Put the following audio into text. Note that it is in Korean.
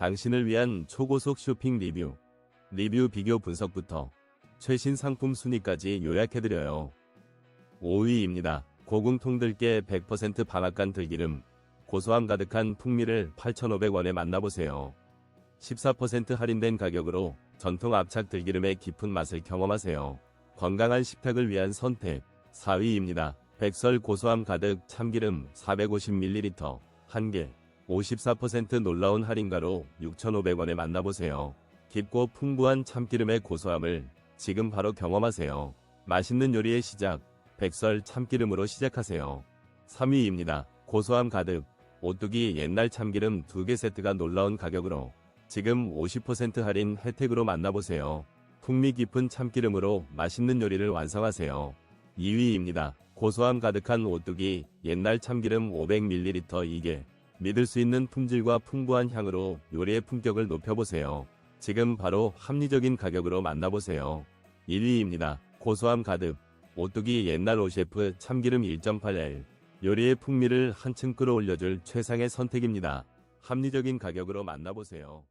당신을 위한 초고속 쇼핑 리뷰, 리뷰 비교 분석부터 최신 상품 순위까지 요약해드려요. 5위입니다. 고궁통 들깨 100% 방앗간 들기름, 고소함 가득한 풍미를 8,500원에 만나보세요. 14% 할인된 가격으로 전통 압착 들기름의 깊은 맛을 경험하세요. 건강한 식탁을 위한 선택 4위입니다. 백설 고소함 가득 참기름 450ml 1개 54% 놀라운 할인가로 6,500원에 만나보세요. 깊고 풍부한 참기름의 고소함을 지금 바로 경험하세요. 맛있는 요리의 시작 백설 참기름으로 시작하세요. 3위입니다. 고소함 가득 오뚜기 옛날 참기름 2개 세트가 놀라운 가격으로 지금 50% 할인 혜택으로 만나보세요. 풍미 깊은 참기름으로 맛있는 요리를 완성하세요. 2위입니다. 고소함 가득한 오뚜기 옛날 참기름 500ml 2개. 믿을 수 있는 품질과 풍부한 향으로 요리의 품격을 높여보세요. 지금 바로 합리적인 가격으로 만나보세요. 1위입니다. 고소함 가득 오뚜기 옛날 오셰프 참기름 1.8L. 요리의 풍미를 한층 끌어올려줄 최상의 선택입니다. 합리적인 가격으로 만나보세요.